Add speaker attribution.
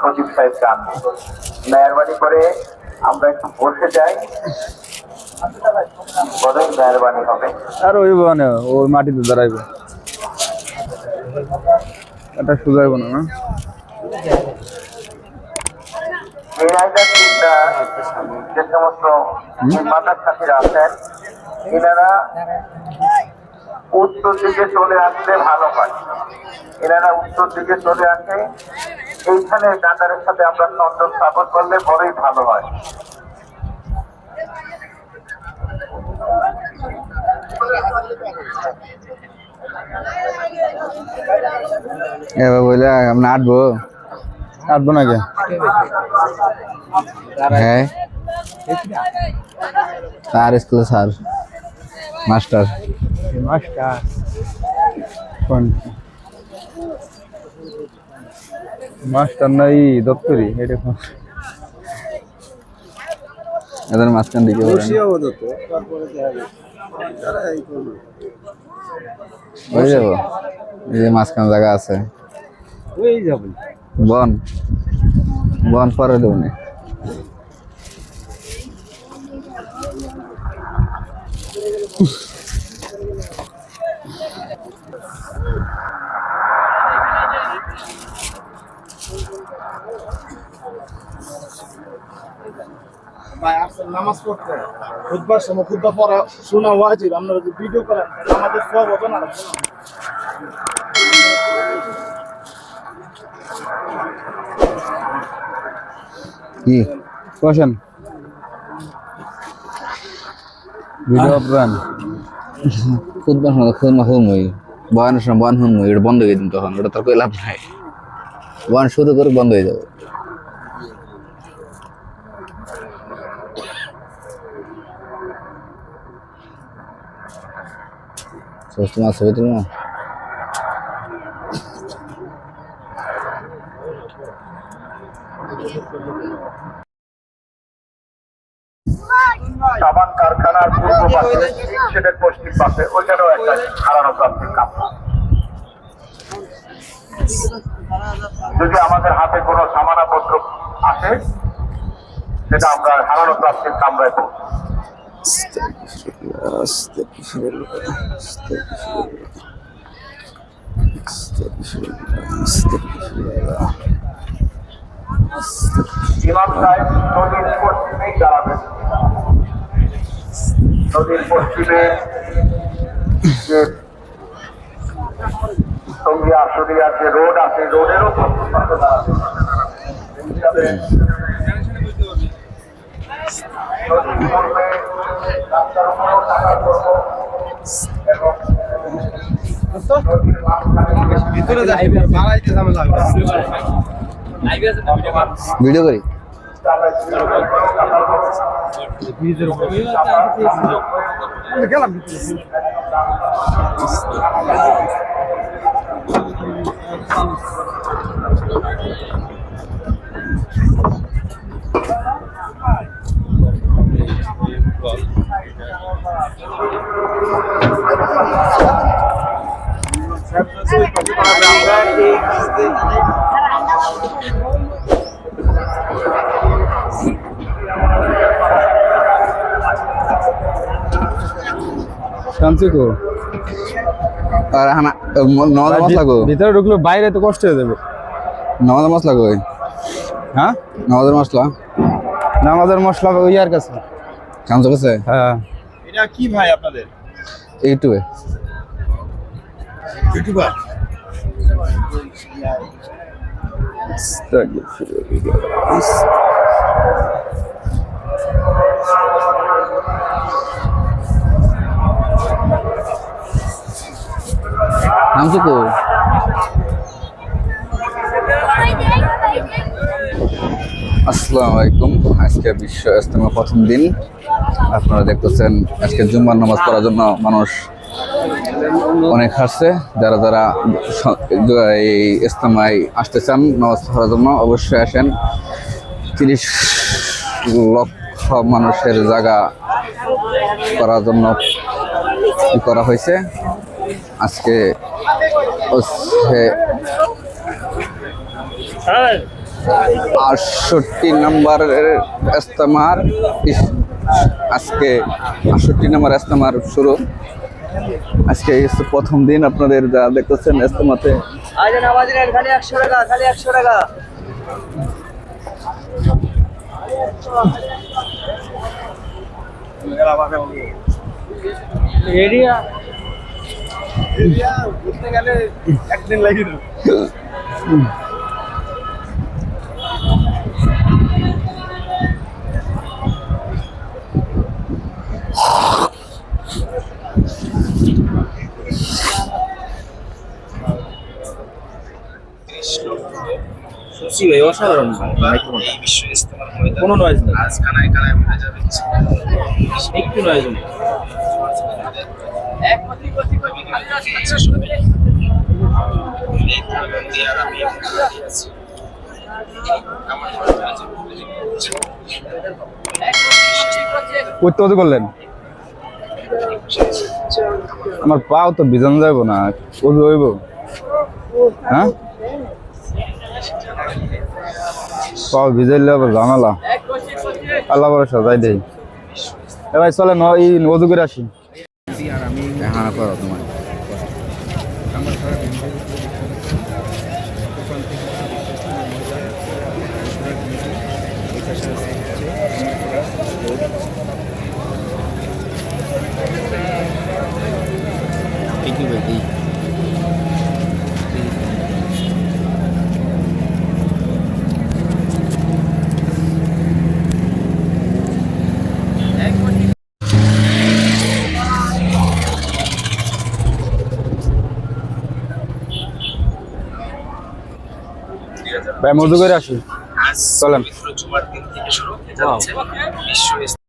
Speaker 1: সজীব সাহেব মেহরবানি করে আমরা একটু বসে যাই। বড়ই মেহরবানি হবে।
Speaker 2: আর ওই মানে ওই মাটিতে দাঁড়াইব। এটা সুজাইব না না?
Speaker 1: এই আইডা যে সমস্ত নির্মাতার সাথীরা আছেন এনারা উত্তর দিকে চলে আসলে ভালো হয় এনারা উত্তর দিকে চলে আসে এইখানে ডাক্তারের সাথে আমরা সংযোগ স্থাপন করলে বড়ই ভালো হয়।
Speaker 3: এবার বলে আমরা আটবো
Speaker 2: কাটবো নাকি?
Speaker 3: হ্যাঁ। স্যার স্কুলে স্যার মাস্টার।
Speaker 2: মাস্টার। কোন মাস্টার নাই দপ্তরি এটা
Speaker 3: এদের মাঝখান দিকে। ওই যাব এই যে মাঝখান জায়গা আছে।
Speaker 2: ওই যাব।
Speaker 3: বন বন পরে দেবনি
Speaker 4: ভাই আসেন নামাজ পড়তে। খুদবার সময় খুদবা পড়া শোনা ওয়াজিব। আপনারা যদি ভিডিও করেন তাহলে আমাদের সব হবে না
Speaker 3: কি?
Speaker 2: কোশ্চেন ভিডিও অপরান
Speaker 3: খুদবার সময় খুদ মা হুম হই। বয়ানের সময় বয়ান হুম এটা বন্ধ হয়ে দিন তখন ওটা তোর লাভ নাই। বয়ান শুরু করে বন্ধ হয়ে যাবে। ষষ্ঠ মাস হবে তুমি
Speaker 1: সাবান কারখানার পূর্ব পাশে সেটের পশ্চিম পাশে ওইখানেও একটা হারানো প্রাপ্তির কামরা যদি আমাদের হাতে কোনো সামানাপত্র আসে সেটা আমরা হারানো প্রাপ্তির কামরায় পৌঁছে ইমাম সাহেব নদীর পশ্চিমেই দাঁড়াবেন নদীর পশ্চিমে যে সঙ্গী আসরিয়ার রোড আছে রোডেরও পশ্চিম
Speaker 4: ভিতরে যাই বাড়াইতে ঝামেলা
Speaker 3: ভিডিও করি?
Speaker 4: গেলাম
Speaker 2: শান্তি কো?
Speaker 3: আর হানা নমাজ মশলা গো
Speaker 2: ভিতরে ঢুকলে বাইরে তো কষ্ট হয়ে যাবে।
Speaker 3: নমাজ মশলা গো
Speaker 2: হ্যাঁ?
Speaker 3: নমাজের মশলা
Speaker 2: নামাজের মশলা ওই আর কাছে।
Speaker 3: চামচ কাছে?
Speaker 2: হ্যাঁ।
Speaker 4: এটা কি ভাই আপনাদের?
Speaker 3: ইউটিউবে।
Speaker 4: ইউটিউবার?
Speaker 3: নামছো কো। আসসালামু আলাইকুম আজকে বিশ্ব ইস্তেমা প্রথম দিন। আপনারা দেখতেছেন, আজকে জুম্মার নামাজ পড়ার জন্য মানুষ অনেক হাসছে যারা যারা এই ইস্তেমায় আসতে চান নামাজ পড়ার জন্য, অবশ্যই আসেন। তিরিশ লক্ষ মানুষের জায়গা করার জন্য করা হয়েছে। আজকে আটষট্টি নম্বরের ইস্তেমার আজকে আটষট্টি নম্বর ইস্তেমার শুরু। আজকে প্রথম দিন আপনাদের যা দেখতেছেন ইস্তেমাতে।
Speaker 5: আজ নামাজি রেট খালি একশো টাকা খালি একশো টাকা এরিয়া
Speaker 4: একদিন লাগিয়ে দেবো
Speaker 5: সত্যি ভাই অসাধারণ কোনো নয়েজ নেই। একটু নয়েজ নেই।
Speaker 2: করতে কত করলেন। আমার পাও তো বিজান যাব না, কবি হইব। হ্যাঁ? পাও ভিজাইলে আবার জানালা আল্লাহ ভরসা, যাই দেই। এ ভাই চলে ন এই নদী করে আসি।
Speaker 3: হ্যাঁ করো তোমার।
Speaker 2: ভাই মধু করে আসি। চলেন।
Speaker 6: জুমার দিন থেকে শুরু। হতে যাচ্ছে বিশ্ব